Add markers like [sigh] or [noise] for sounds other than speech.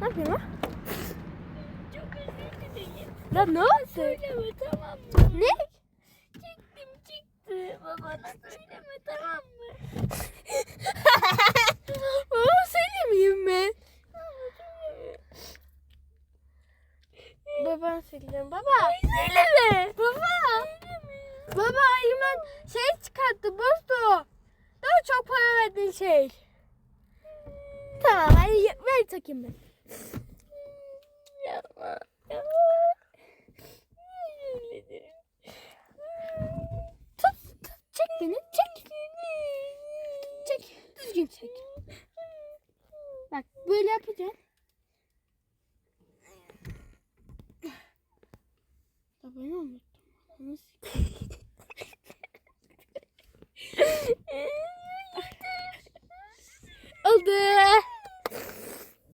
Ne yapıyorsun lan? Çok özür dilerim. Lan ne oldu? Söyleme tamam mı? Ne? Çektim çıktı. Babana söyleme tamam mı? [laughs] Baba söylemeyeyim mi? Baban söyleyeceğim. Baba. Söyleme. Baba. Baba Ayman şey çıkarttı bozdu. Daha çok para verdin şey. Tamam hadi ye- ver takayım ben. Yapma. Yapma. Tut, tut çek beni çek. Çek düzgün çek. Bak böyle yapacaksın. Babayı unuttum. Nasıl? [laughs] Oldu.